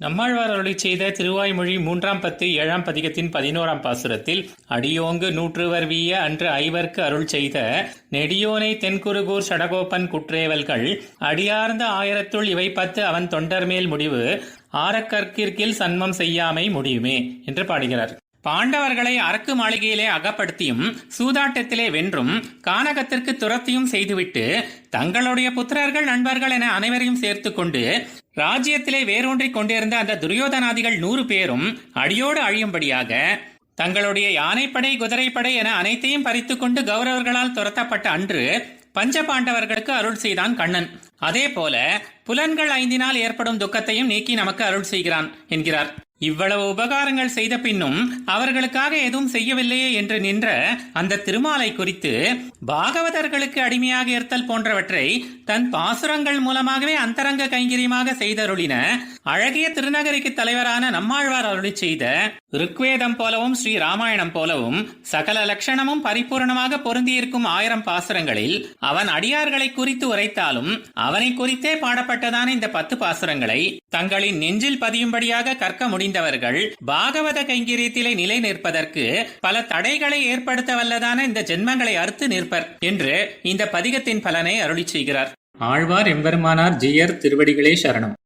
நம்மாழ்வார் அருளி செய்த திருவாய்மொழி மூன்றாம் பத்து ஏழாம் பதிகத்தின் பதினோராம் பாசுரத்தில் அடியோங்கு நூற்றுவர் வீய அன்று ஐவர்க்கு அருள் செய்த நெடியோனை தென்குருகூர் சடகோப்பன் குற்றேவல்கள் அடியார்ந்த ஆயிரத்துள் இவை பத்து அவன் தொண்டர் மேல் முடிவு ஆரக்கற்கிற்கில் சன்மம் செய்யாமை முடியுமே என்று பாடுகிறார். பாண்டவர்களை அரக்கு மாளிகையிலே அகப்படுத்தியும் சூதாட்டத்திலே வென்றும் கானகத்திற்கு துரத்தியும் செய்துவிட்டு தங்களுடைய புத்திரர்கள் நண்பர்கள் என அனைவரையும் சேர்த்து கொண்டு ராஜ்யத்திலே வேரூன்றிக் கொண்டிருந்த அந்த துரியோதனாதிகள் நூறு பேரும் அடியோடு அழியும்படியாக தங்களுடைய யானைப்படை குதிரைப்படை என அனைத்தையும் பறித்துக்கொண்டு கௌரவர்களால் துரத்தப்பட்ட அன்று பஞ்ச பாண்டவர்களுக்கு அருள் செய்தான் கண்ணன். அதே போல புலன்கள் ஐந்தினால் ஏற்படும் துக்கத்தையும் நீக்கி நமக்கு அருள் செய்கிறான் என்கிறார். இவ்வளவு உபகாரங்கள் செய்த பின்னும் அவர்களுக்காக எதுவும் செய்யவில்லையே என்று நின்ற அந்த திருமாலை குறித்து பாகவதர்களுக்கு அடிமையாக இருத்தல் போன்றவற்றை தன் பாசுரங்கள் மூலமாகவே அந்தரங்க கைங்கரியமாக செய்தருளின அழகிய திருநகரிக்கு தலைவரான நம்மாழ்வார் அருளி செய்த ருக்வேதம் போலவும் ஸ்ரீ ராமாயணம் போலவும் சகல லட்சணமும் பரிபூரணமாக பொருந்தியிருக்கும் ஆயிரம் பாசுரங்களில் அவன் அடியார்களை குறித்து உரைத்தாலும் அவனை குறித்தே பாடப்பட்டதான இந்த பத்து பாசுரங்களை தங்களின் நெஞ்சில் பதியும்படியாக கற்க முடிந்தவர்கள் பாகவத கைங்கரியத்திலே நிலை நிற்பதற்கு பல தடைகளை ஏற்படுத்த வல்லதான இந்த ஜென்மங்களை அறுத்து நிற்பர் என்று இந்த பதிகத்தின் பலனை அருளி செய்கிறார். ஆழ்வார் எம்பெருமானார் ஜியர் திருவடிகளே சரணம்.